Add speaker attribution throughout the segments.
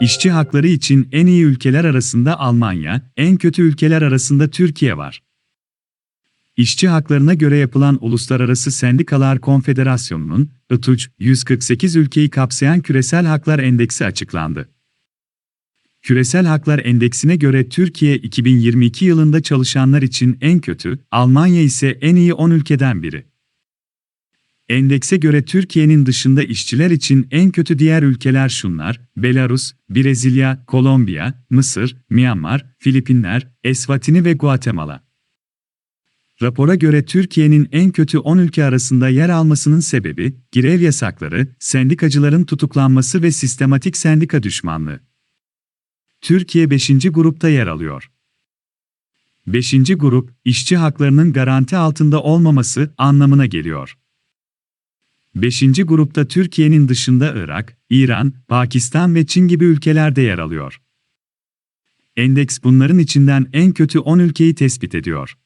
Speaker 1: İşçi hakları için en iyi ülkeler arasında Almanya, en kötü ülkeler arasında Türkiye var. İşçi haklarına göre yapılan Uluslararası Sendikalar Konfederasyonu'nun ITUC 148 ülkeyi kapsayan Küresel Haklar Endeksi açıklandı. Küresel Haklar Endeksine göre Türkiye 2022 yılında çalışanlar için en kötü, Almanya ise en iyi 10 ülkeden biri. Endekse göre Türkiye'nin dışında işçiler için en kötü diğer ülkeler şunlar: Belarus, Brezilya, Kolombiya, Mısır, Myanmar, Filipinler, Eswatini ve Guatemala. Rapora göre Türkiye'nin en kötü 10 ülke arasında yer almasının sebebi, grev yasakları, sendikacıların tutuklanması ve sistematik sendika düşmanlığı. Türkiye 5. grupta yer alıyor. 5. grup, işçi haklarının garanti altında olmaması anlamına geliyor. 5. grupta Türkiye'nin dışında Irak, İran, Pakistan ve Çin gibi ülkelerde yer alıyor. Endeks bunların içinden en kötü 10 ülkeyi tespit ediyor.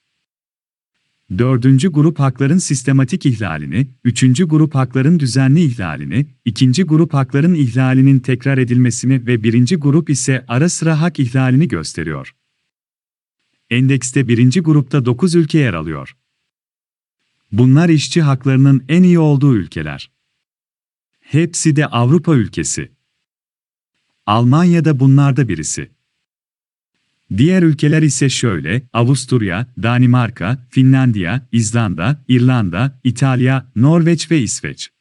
Speaker 1: Dördüncü grup hakların sistematik ihlalini, üçüncü grup hakların düzenli ihlalini, ikinci grup hakların ihlalinin tekrar edilmesini ve birinci grup ise ara sıra hak ihlalini gösteriyor. Endekste birinci grupta 9 ülke yer alıyor. Bunlar işçi haklarının en iyi olduğu ülkeler. Hepsi de Avrupa ülkesi. Almanya da bunlarda birisi. Diğer ülkeler ise şöyle, Avusturya, Danimarka, Finlandiya, İzlanda, İrlanda, İtalya, Norveç ve İsveç.